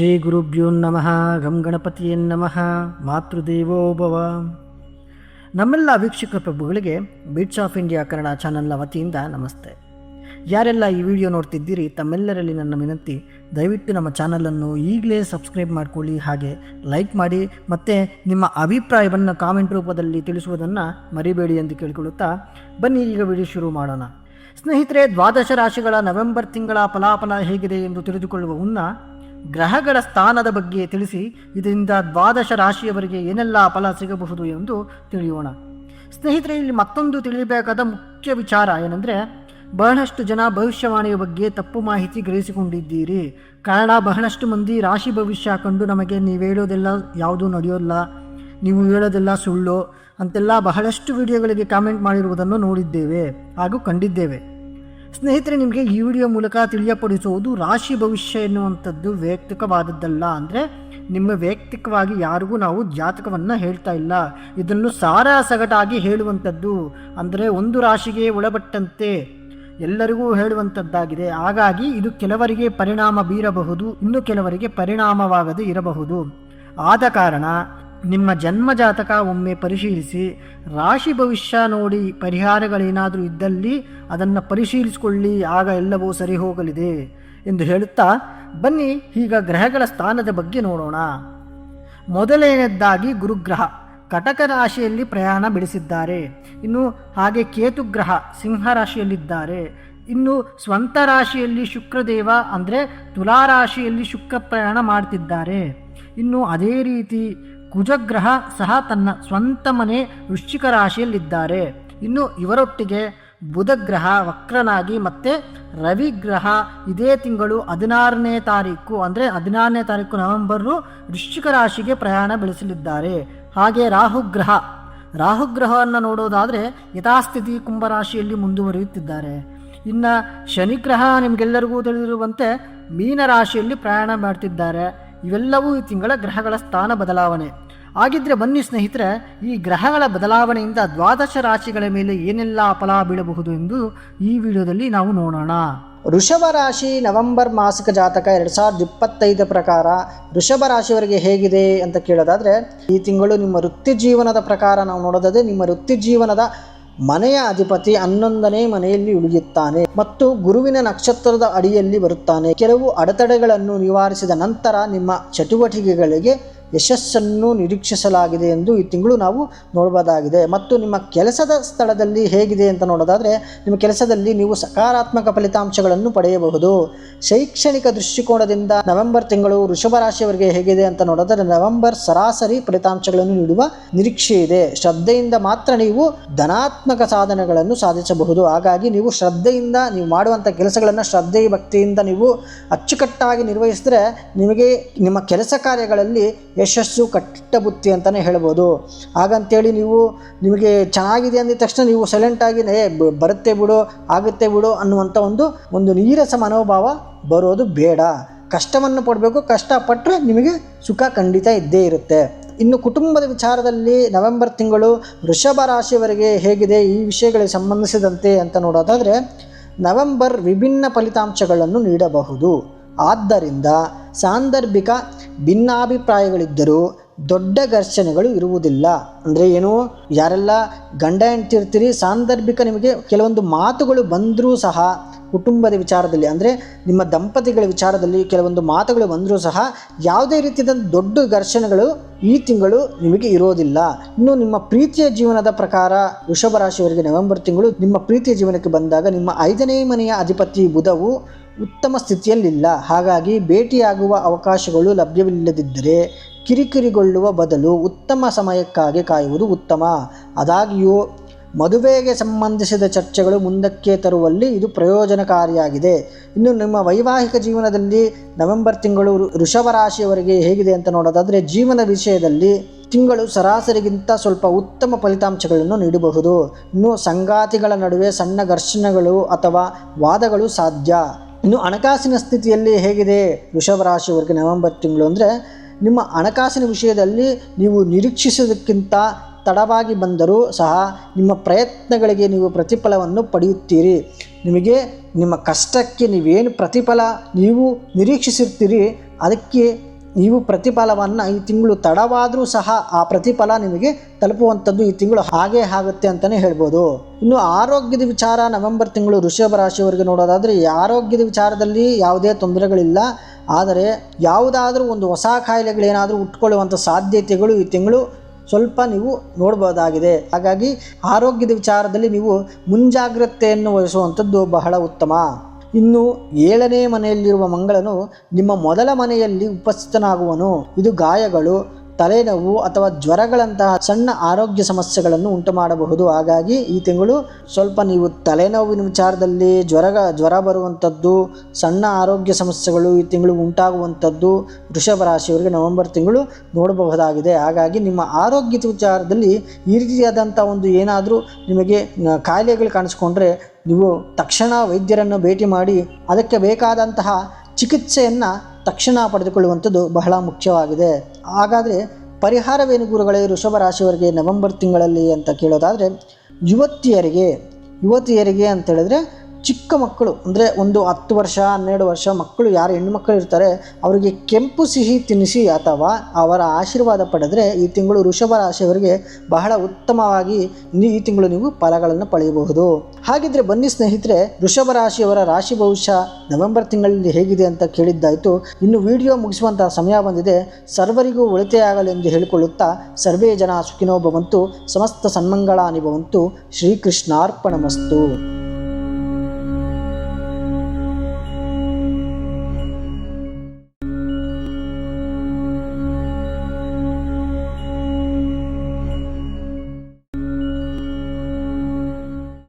ಶ್ರೀ ಗುರುಭ್ಯೋ ನಮಃ ಗಂ ನಮಃ, ಮಾತೃದೇವೋ ಭವ. ನಮ್ಮೆಲ್ಲ ವೀಕ್ಷಕ ಪ್ರಭುಗಳಿಗೆ ಬೀಟ್ಸ್ ಆಫ್ ಇಂಡಿಯಾ ಕನ್ನಡ ಚಾನಲ್ನ ವತಿಯಿಂದ ನಮಸ್ತೆ. ಯಾರೆಲ್ಲ ಈ ವಿಡಿಯೋ ನೋಡ್ತಿದ್ದೀರಿ, ತಮ್ಮೆಲ್ಲರಲ್ಲಿ ನನ್ನ ವಿನಂತಿ, ದಯವಿಟ್ಟು ನಮ್ಮ ಚಾನಲನ್ನು ಈಗಲೇ ಸಬ್ಸ್ಕ್ರೈಬ್ ಮಾಡಿಕೊಳ್ಳಿ, ಹಾಗೆ ಲೈಕ್ ಮಾಡಿ, ಮತ್ತು ನಿಮ್ಮ ಅಭಿಪ್ರಾಯವನ್ನು ಕಾಮೆಂಟ್ ರೂಪದಲ್ಲಿ ತಿಳಿಸುವುದನ್ನು ಮರಿಬೇಡಿ ಎಂದು ಕೇಳಿಕೊಳ್ಳುತ್ತಾ ಬನ್ನಿ, ಈಗ ವಿಡಿಯೋ ಶುರು ಮಾಡೋಣ. ಸ್ನೇಹಿತರೆ, ದ್ವಾದಶ ರಾಶಿಗಳ ನವೆಂಬರ್ ತಿಂಗಳ ಫಲಾಫಲ ಹೇಗಿದೆ ಎಂದು ತಿಳಿದುಕೊಳ್ಳುವ ಮುನ್ನ ಗ್ರಹಗಳ ಸ್ಥಾನದ ಬಗ್ಗೆ ತಿಳಿಸಿ, ಇದರಿಂದ ದ್ವಾದಶ ರಾಶಿಯವರಿಗೆ ಏನೆಲ್ಲ ಫಲ ಸಿಗಬಹುದು ಎಂದು ತಿಳಿಯೋಣ. ಸ್ನೇಹಿತರೆ, ಇಲ್ಲಿ ಮತ್ತೊಂದು ತಿಳಿಯಬೇಕಾದ ಮುಖ್ಯ ವಿಚಾರ ಏನೆಂದರೆ, ಬಹಳಷ್ಟು ಜನ ಭವಿಷ್ಯವಾಣಿಯ ಬಗ್ಗೆ ತಪ್ಪು ಮಾಹಿತಿ ಗ್ರಹಿಸಿಕೊಂಡಿದ್ದೀರಿ. ಕಾರಣ, ಬಹಳಷ್ಟು ಮಂದಿ ರಾಶಿ ಭವಿಷ್ಯ ಕಂಡು ನಮಗೆ ನೀವು ಹೇಳೋದೆಲ್ಲ ಯಾವುದೂ ನಡೆಯೋಲ್ಲ, ನೀವು ಹೇಳೋದೆಲ್ಲ ಸುಳ್ಳು ಅಂತೆಲ್ಲ ಬಹಳಷ್ಟು ವಿಡಿಯೋಗಳಿಗೆ ಕಾಮೆಂಟ್ ಮಾಡಿರುವುದನ್ನು ನೋಡಿದ್ದೇವೆ ಹಾಗೂ ಕಂಡಿದ್ದೇವೆ. ಸ್ನೇಹಿತರೆ, ನಿಮಗೆ ಈ ವಿಡಿಯೋ ಮೂಲಕ ತಿಳಿಯಪಡಿಸುವುದು ರಾಶಿ ಭವಿಷ್ಯ ಎನ್ನುವಂಥದ್ದು ವೈಯಕ್ತಿಕವಾದದ್ದಲ್ಲ. ಅಂದರೆ ನಿಮ್ಮ ವೈಯಕ್ತಿಕವಾಗಿ ಯಾರಿಗೂ ನಾವು ಜಾತಕವನ್ನು ಹೇಳ್ತಾ ಇಲ್ಲ. ಇದನ್ನು ಸಾರ ಸಗಟಾಗಿ ಹೇಳುವಂಥದ್ದು. ಅಂದರೆ ಒಂದು ರಾಶಿಗೆ ಒಳಪಟ್ಟಂತೆ ಎಲ್ಲರಿಗೂ ಹೇಳುವಂಥದ್ದಾಗಿದೆ. ಹಾಗಾಗಿ ಇದು ಕೆಲವರಿಗೆ ಪರಿಣಾಮ ಬೀರಬಹುದು, ಇನ್ನು ಕೆಲವರಿಗೆ ಪರಿಣಾಮವಾಗದೇ ಇರಬಹುದು. ಆದ ಕಾರಣ ನಿಮ್ಮ ಜನ್ಮ ಜಾತಕ ಒಮ್ಮೆ ಪರಿಶೀಲಿಸಿ, ರಾಶಿ ಭವಿಷ್ಯ ನೋಡಿ ಪರಿಹಾರಗಳೇನಾದರೂ ಇದ್ದಲ್ಲಿ ಅದನ್ನು ಪರಿಶೀಲಿಸಿಕೊಳ್ಳಿ, ಆಗ ಎಲ್ಲವೂ ಸರಿ ಹೋಗಲಿದೆ ಎಂದು ಹೇಳುತ್ತಾ, ಬನ್ನಿ ಈಗ ಗ್ರಹಗಳ ಸ್ಥಾನದ ಬಗ್ಗೆ ನೋಡೋಣ. ಮೊದಲನೆಯದಾಗಿ ಗುರುಗ್ರಹ, ಕಟಕ ರಾಶಿಯಲ್ಲಿ ಪ್ರಯಾಣ ಬೆಳೆಸಿದ್ದಾರೆ. ಇನ್ನು ಹಾಗೆ ಕೇತುಗ್ರಹ ಸಿಂಹ ರಾಶಿಯಲ್ಲಿದ್ದಾರೆ. ಇನ್ನು ಸ್ವಂತ ರಾಶಿಯಲ್ಲಿ ಶುಕ್ರದೇವ ಅಂದರೆ ತುಲಾ ರಾಶಿಯಲ್ಲಿ ಶುಕ್ರ ಪ್ರಯಾಣ ಮಾಡ್ತಿದ್ದಾರೆ. ಇನ್ನು ಅದೇ ರೀತಿ ಕುಜಗ್ರಹ ಸಹ ತನ್ನ ಸ್ವಂತ ಮನೆ ವೃಶ್ಚಿಕ ರಾಶಿಯಲ್ಲಿದ್ದಾರೆ. ಇನ್ನು ಇವರೊಟ್ಟಿಗೆ ಬುಧಗ್ರಹ ವಕ್ರನಾಗಿ ಮತ್ತೆ ರವಿಗ್ರಹ ಇದೇ ತಿಂಗಳು ಹದಿನಾರನೇ ತಾರೀಕು, ಅಂದರೆ ಹದಿನಾರನೇ ತಾರೀಕು ನವೆಂಬರು ವೃಶ್ಚಿಕ ರಾಶಿಗೆ ಪ್ರಯಾಣ ಬೆಳೆಸಲಿದ್ದಾರೆ. ಹಾಗೆ ರಾಹುಗ್ರಹ, ರಾಹುಗ್ರಹವನ್ನು ನೋಡೋದಾದರೆ ಯಥಾಸ್ಥಿತಿ ಕುಂಭರಾಶಿಯಲ್ಲಿ ಮುಂದುವರಿಯುತ್ತಿದ್ದಾರೆ. ಇನ್ನು ಶನಿಗ್ರಹ ನಿಮಗೆಲ್ಲರಿಗೂ ತಿಳಿದಿರುವಂತೆ ಮೀನರಾಶಿಯಲ್ಲಿ ಪ್ರಯಾಣ ಮಾಡ್ತಿದ್ದಾರೆ. ಇವೆಲ್ಲವೂ ಈ ತಿಂಗಳ ಗ್ರಹಗಳ ಸ್ಥಾನ ಬದಲಾವಣೆ. ಹಾಗಿದ್ರೆ ಬನ್ನಿ ಸ್ನೇಹಿತರೆ, ಈ ಗ್ರಹಗಳ ಬದಲಾವಣೆಯಿಂದ ದ್ವಾದಶ ರಾಶಿಗಳ ಮೇಲೆ ಏನೆಲ್ಲ ಫಲ ಬೀಳಬಹುದು ಎಂದು ಈ ವಿಡಿಯೋದಲ್ಲಿ ನಾವು ನೋಡೋಣ. ವೃಷಭ ರಾಶಿ ನವೆಂಬರ್ ಮಾಸಿಕ ಜಾತಕ ಎರಡು ಸಾವಿರದ ಇಪ್ಪತ್ತೈದು ಪ್ರಕಾರ ವೃಷಭ ರಾಶಿಯವರಿಗೆ ಹೇಗಿದೆ ಅಂತ ಕೇಳೋದಾದರೆ, ಈ ತಿಂಗಳು ನಿಮ್ಮ ವೃತ್ತಿ ಜೀವನದ ಪ್ರಕಾರ ನಾವು ನೋಡೋದಾದ್ರೆ ನಿಮ್ಮ ವೃತ್ತಿ ಜೀವನದ ಮನೆಯ ಅಧಿಪತಿ ಹನ್ನೊಂದನೇ ಮನೆಯಲ್ಲಿ ಉಳಿಯುತ್ತಾನೆ ಮತ್ತು ಗುರುವಿನ ನಕ್ಷತ್ರದ ಅಡಿಯಲ್ಲಿ ಬರುತ್ತಾನೆ. ಕೆಲವು ಅಡೆತಡೆಗಳನ್ನು ನಿವಾರಿಸಿದ ನಂತರ ನಿಮ್ಮ ಚಟುವಟಿಕೆಗಳಿಗೆ ಯಶಸ್ಸನ್ನು ನಿರೀಕ್ಷಿಸಲಾಗಿದೆ ಎಂದು ಈ ತಿಂಗಳು ನಾವು ನೋಡಬಹುದಾಗಿದೆ ಮತ್ತು ನಿಮ್ಮ ಕೆಲಸದ ಸ್ಥಳದಲ್ಲಿ ಹೇಗಿದೆ ಅಂತ ನೋಡೋದಾದರೆ, ನಿಮ್ಮ ಕೆಲಸದಲ್ಲಿ ನೀವು ಸಕಾರಾತ್ಮಕ ಫಲಿತಾಂಶಗಳನ್ನು ಪಡೆಯಬಹುದು. ಶೈಕ್ಷಣಿಕ ದೃಷ್ಟಿಕೋನದಿಂದ ನವೆಂಬರ್ ತಿಂಗಳು ವೃಷಭ ರಾಶಿಯವರಿಗೆ ಹೇಗಿದೆ ಅಂತ ನೋಡೋದಾದರೆ, ನವೆಂಬರ್ ಸರಾಸರಿ ಫಲಿತಾಂಶಗಳನ್ನು ನೀಡುವ ನಿರೀಕ್ಷೆ ಇದೆ. ಶ್ರದ್ಧೆಯಿಂದ ಮಾತ್ರ ನೀವು ಧನಾತ್ಮಕ ಸಾಧನೆಗಳನ್ನು ಸಾಧಿಸಬಹುದು. ಹಾಗಾಗಿ ನೀವು ಶ್ರದ್ಧೆಯಿಂದ ನೀವು ಮಾಡುವಂಥ ಕೆಲಸಗಳನ್ನು ಶ್ರದ್ಧೆ ಭಕ್ತಿಯಿಂದ ನೀವು ಅಚ್ಚುಕಟ್ಟಾಗಿ ನಿರ್ವಹಿಸಿದ್ರೆ ನಿಮಗೆ ನಿಮ್ಮ ಕೆಲಸ ಕಾರ್ಯಗಳಲ್ಲಿ ಯಶಸ್ಸು ಕಟ್ಟಬುತ್ತಿ ಬುತ್ತಿ ಅಂತಲೇ ಹೇಳ್ಬೋದು. ಹಾಗಂತೇಳಿ ನೀವು ನಿಮಗೆ ಚೆನ್ನಾಗಿದೆ ಅಂದಿದ ತಕ್ಷಣ ನೀವು ಸೈಲೆಂಟಾಗಿ ಏ ಬರುತ್ತೆ ಬಿಡು, ಆಗುತ್ತೆ ಬಿಡು ಅನ್ನುವಂಥ ಒಂದು ಒಂದು ನೀರಸ ಮನೋಭಾವ ಬರೋದು ಬೇಡ. ಕಷ್ಟವನ್ನು ಪಡಬೇಕು ಕಷ್ಟಪಟ್ಟರೆ ನಿಮಗೆ ಸುಖ ಖಂಡಿತ ಇದ್ದೇ ಇರುತ್ತೆ. ಇನ್ನು ಕುಟುಂಬದ ವಿಚಾರದಲ್ಲಿ ನವೆಂಬರ್ ತಿಂಗಳು ವೃಷಭ ರಾಶಿಯವರಿಗೆ ಹೇಗಿದೆ, ಈ ವಿಷಯಗಳಿಗೆ ಸಂಬಂಧಿಸಿದಂತೆ ಅಂತ ನೋಡೋದಾದರೆ, ನವೆಂಬರ್ ವಿಭಿನ್ನ ಫಲಿತಾಂಶಗಳನ್ನು ನೀಡಬಹುದು. ಆದ್ದರಿಂದ ಸಾಂದರ್ಭಿಕ ಭಿನ್ನಾಭಿಪ್ರಾಯಗಳಿದ್ದರೂ ದೊಡ್ಡ ಘರ್ಷಣೆಗಳು ಇರುವುದಿಲ್ಲ. ಅಂದರೆ ಏನು? ಯಾರೆಲ್ಲ ಗಂಡ ಹೆಂಡ್ತಿರ್ತೀರಿ ಸಾಂದರ್ಭಿಕ ನಿಮಗೆ ಕೆಲವೊಂದು ಮಾತುಗಳು ಬಂದರೂ ಸಹ ಕುಟುಂಬದ ವಿಚಾರದಲ್ಲಿ, ಅಂದರೆ ನಿಮ್ಮ ದಂಪತಿಗಳ ವಿಚಾರದಲ್ಲಿ ಕೆಲವೊಂದು ಮಾತುಗಳು ಬಂದರೂ ಸಹ ಯಾವುದೇ ರೀತಿಯ ದೊಡ್ಡ ಘರ್ಷಣೆಗಳು ಈ ತಿಂಗಳು ನಿಮಗೆ ಇರೋದಿಲ್ಲ. ಇನ್ನು ನಿಮ್ಮ ಪ್ರೀತಿಯ ಜೀವನದ ಪ್ರಕಾರ ವೃಷಭ ರಾಶಿಯವರಿಗೆ ನವೆಂಬರ್ ತಿಂಗಳು ನಿಮ್ಮ ಪ್ರೀತಿಯ ಜೀವನಕ್ಕೆ ಬಂದಾಗ ನಿಮ್ಮ ಐದನೇ ಮನೆಯ ಅಧಿಪತಿ ಬುಧವು ಉತ್ತಮ ಸ್ಥಿತಿಯಲ್ಲಿಲ್ಲ. ಹಾಗಾಗಿ ಭೇಟಿಯಾಗುವ ಅವಕಾಶಗಳು ಲಭ್ಯವಿಲ್ಲದಿದ್ದರೆ ಕಿರಿಕಿರಿಗೊಳ್ಳುವ ಬದಲು ಉತ್ತಮ ಸಮಯಕ್ಕಾಗಿ ಕಾಯುವುದು ಉತ್ತಮ. ಆದಾಗ್ಯೂ, ಮದುವೆಗೆ ಸಂಬಂಧಿಸಿದ ಚರ್ಚೆಗಳು ಮುಂದಕ್ಕೆ ತರುವಲ್ಲಿ ಇದು ಪ್ರಯೋಜನಕಾರಿಯಾಗಿದೆ. ಇನ್ನು ನಿಮ್ಮ ವೈವಾಹಿಕ ಜೀವನದಲ್ಲಿ ನವೆಂಬರ್ ತಿಂಗಳು ಋಷಭ ವೃಷಭ ರಾಶಿಯವರಿಗೆ ಹೇಗಿದೆ ಅಂತ ನೋಡೋದಾದರೆ ಜೀವನ ವಿಷಯದಲ್ಲಿ ತಿಂಗಳು ಸರಾಸರಿಗಿಂತ ಸ್ವಲ್ಪ ಉತ್ತಮ ಫಲಿತಾಂಶಗಳನ್ನು ನೀಡಬಹುದು. ಇನ್ನು ಸಂಗಾತಿಗಳ ನಡುವೆ ಸಣ್ಣ ಘರ್ಷಣೆಗಳು ಅಥವಾ ವಾದಗಳು ಸಾಧ್ಯ. ಇನ್ನು ಹಣಕಾಸಿನ ಸ್ಥಿತಿಯಲ್ಲಿ ಹೇಗಿದೆ ವೃಷಭ ರಾಶಿವರೆಗೆ ನವೆಂಬರ್ ತಿಂಗಳು ಅಂದರೆ, ನಿಮ್ಮ ಹಣಕಾಸಿನ ವಿಷಯದಲ್ಲಿ ನೀವು ನಿರೀಕ್ಷಿಸೋದಕ್ಕಿಂತ ತಡವಾಗಿ ಬಂದರೂ ಸಹ ನಿಮ್ಮ ಪ್ರಯತ್ನಗಳಿಗೆ ನೀವು ಪ್ರತಿಫಲವನ್ನು ಪಡೆಯುತ್ತೀರಿ. ನಿಮಗೆ ನಿಮ್ಮ ಕಷ್ಟಕ್ಕೆ ನೀವೇನು ಪ್ರತಿಫಲ ನೀವು ನಿರೀಕ್ಷಿಸಿರ್ತೀರಿ, ಅದಕ್ಕೆ ನೀವು ಪ್ರತಿಫಲವನ್ನು ಈ ತಿಂಗಳು ತಡವಾದರೂ ಸಹ ಆ ಪ್ರತಿಫಲ ನಿಮಗೆ ತಲುಪುವಂಥದ್ದು ಈ ತಿಂಗಳು ಹಾಗೇ ಆಗುತ್ತೆ ಅಂತಲೇ ಹೇಳ್ಬೋದು. ಇನ್ನು ಆರೋಗ್ಯದ ವಿಚಾರ ನವೆಂಬರ್ ತಿಂಗಳು ಋಷಭ ರಾಶಿಯವರಿಗೆ ನೋಡೋದಾದರೆ ಆರೋಗ್ಯದ ವಿಚಾರದಲ್ಲಿ ಯಾವುದೇ ತೊಂದರೆಗಳಿಲ್ಲ. ಆದರೆ ಯಾವುದಾದ್ರೂ ಒಂದು ಹೊಸ ಕಾಯಿಲೆಗಳೇನಾದರೂ ಉಟ್ಕೊಳ್ಳುವಂಥ ಸಾಧ್ಯತೆಗಳು ಈ ತಿಂಗಳು ಸ್ವಲ್ಪ ನೀವು ನೋಡ್ಬೋದಾಗಿದೆ. ಹಾಗಾಗಿ ಆರೋಗ್ಯದ ವಿಚಾರದಲ್ಲಿ ನೀವು ಮುಂಜಾಗ್ರತೆಯನ್ನು ವಹಿಸುವಂಥದ್ದು ಬಹಳ ಉತ್ತಮ. ಇನ್ನು ಏಳನೇ ಮನೆಯಲ್ಲಿರುವ ಮಂಗಳನು ನಿಮ್ಮ ಮೊದಲ ಮನೆಯಲ್ಲಿ ಉಪಸ್ಥಿತನಾಗುವನು. ಇದು ಗಾಯಗಳು ತಲೆನೋವು ಅಥವಾ ಜ್ವರಗಳಂತಹ ಸಣ್ಣ ಆರೋಗ್ಯ ಸಮಸ್ಯೆಗಳನ್ನು ಉಂಟು ಮಾಡಬಹುದು ಹಾಗಾಗಿ ಈ ತಿಂಗಳು ಸ್ವಲ್ಪ ನೀವು ತಲೆನೋವಿನ ವಿಚಾರದಲ್ಲಿ ಜ್ವರ ಜ್ವರ ಬರುವಂಥದ್ದು, ಸಣ್ಣ ಆರೋಗ್ಯ ಸಮಸ್ಯೆಗಳು ಈ ತಿಂಗಳು ಉಂಟಾಗುವಂಥದ್ದು ವೃಷಭ ರಾಶಿಯವರಿಗೆ ನವೆಂಬರ್ ತಿಂಗಳು ನೋಡಬಹುದಾಗಿದೆ. ಹಾಗಾಗಿ ನಿಮ್ಮ ಆರೋಗ್ಯದ ವಿಚಾರದಲ್ಲಿ ಈ ರೀತಿಯಾದಂಥ ಒಂದು ಏನಾದರೂ ನಿಮಗೆ ಕಾಯಿಲೆಗಳು ಕಾಣಿಸ್ಕೊಂಡ್ರೆ ನೀವು ತಕ್ಷಣ ವೈದ್ಯರನ್ನು ಭೇಟಿ ಮಾಡಿ, ಅದಕ್ಕೆ ಬೇಕಾದಂತಹ ಚಿಕಿತ್ಸೆಯನ್ನು ತಕ್ಷಣ ಪಡೆದುಕೊಳ್ಳುವಂಥದ್ದು ಬಹಳ ಮುಖ್ಯವಾಗಿದೆ. ಹಾಗಾದರೆ ಪರಿಹಾರವೇನು ಗುರುಗಳೇ? ವೃಷಭ ರಾಶಿಯವರಿಗೆ ನವೆಂಬರ್ ತಿಂಗಳಲ್ಲಿ ಅಂತ ಕೇಳೋದಾದರೆ, ಯುವತಿಯರಿಗೆ ಯುವತಿಯರಿಗೆ ಅಂತ ಹೇಳಿದ್ರೆ ಚಿಕ್ಕ ಮಕ್ಕಳು, ಅಂದರೆ ಒಂದು ಹತ್ತು ವರ್ಷ, ಹನ್ನೆರಡು ವರ್ಷ ಮಕ್ಕಳು, ಯಾರು ಹೆಣ್ಣು ಮಕ್ಕಳು ಇರ್ತಾರೆ, ಅವರಿಗೆ ಕೆಂಪು ಸಿಹಿ ತಿನ್ನಿಸಿ ಅಥವಾ ಅವರ ಆಶೀರ್ವಾದ ಪಡೆದರೆ ಈ ತಿಂಗಳು ವೃಷಭ ರಾಶಿಯವರಿಗೆ ಬಹಳ ಉತ್ತಮವಾಗಿ ಈ ತಿಂಗಳು ನೀವು ಫಲಗಳನ್ನು ಪಡೆಯಬಹುದು. ಹಾಗಿದ್ರೆ ಬನ್ನಿ ಸ್ನೇಹಿತರೆ, ವೃಷಭ ರಾಶಿಯವರ ರಾಶಿ ಭವಿಷ್ಯ ನವೆಂಬರ್ ತಿಂಗಳಲ್ಲಿ ಹೇಗಿದೆ ಅಂತ ಕೇಳಿದ್ದಾಯಿತು. ಇನ್ನು ವಿಡಿಯೋ ಮುಗಿಸುವಂತಹ ಸಮಯ ಬಂದಿದೆ. ಸರ್ವರಿಗೂ ಒಳಿತೆಯಾಗಲಿ ಎಂದು ಹೇಳಿಕೊಳ್ಳುತ್ತಾ, ಸರ್ವೇ ಜನ ಸುಖಿನೋ ಭವಂತು, ಸಮಸ್ತ ಸನ್ಮಂಗಳ ಅನುಭವಂತು ಶ್ರೀಕೃಷ್ಣಾರ್ಪಣಮಸ್ತು.